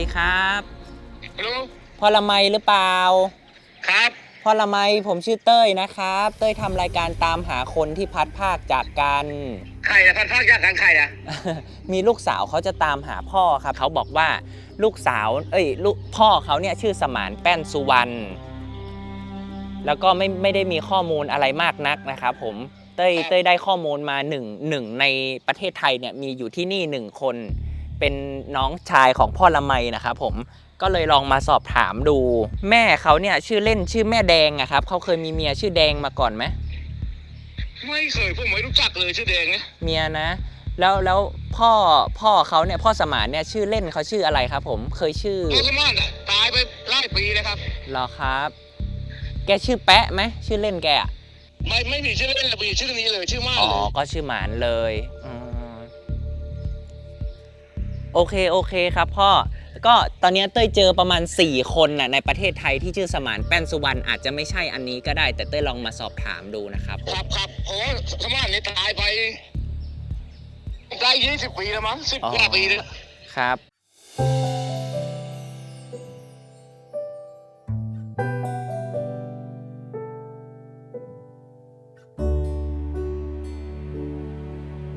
ดีครับฮัลโหลพ่อละไมหรือเปล่า ครับพ่อละไมผมชื่อเต้ยนะครับ เต้ยทำรายการตามหาคนที่พัดภาคจากกัน ใครนะพันภาคยากกันใครนะ มีลูกสาวเขาจะตามหาพ่อครับ เขาบอกว่าลูกสาว เอ้ยลูกพ่อเขาเนี่ยชื่อสมานแป้นสุวรรณ แล้วก็ไม่ไม่ได้มีข้อมูลอะไรมากนักนะครับผม เต้ยเต้ยได้ข้อมูลมาหนึ่งหนึ่งในประเทศไทยเนี่ยมีอยู่ที่นี่หนึ่งคน เป็นน้องชายของพ่อละไมนะครับผมก็เลยลองมาสอบถามดู แม่เขาเนี่ยชื่อเล่นชื่อแม่แดงอะครับเขาเคยมีเมียชื่อแดงมาก่อนไหมไม่เคยผมไม่รู้จักเลยชื่อแดงนะเมียนะ แล้วแล้วพ่อพ่อเขาเนี่ยพ่อสมานเนี่ยชื่อเล่นเขาชื่ออะไรครับ ผมเคยชื่อโอสมานอะตายไปหลายปีแล้วครับเหรอครับ แกชื่อแปะไหมชื่อเล่นแกอะไม่ไม่มีชื่อเล่นเลยมีชื่อนี้เลยชื่อม่านอ๋อเลยก็ชื่อหมานเลยอืม โอเคโอเคครับพ่อก็ตอนนี้เต้ยเจอประมาณ 4 คนน่ะในประเทศไทยที่ชื่อสมานแป้นสุวรรณอาจจะไม่ใช่อันนี้ก็ได้ แต่เต้ยลองมาสอบถามดูนะครับผคมรับครับโอ้สมานนี่ตายไปได้ยี่สิบปีแล้วมั้งสิบกว่าปีเลยครับ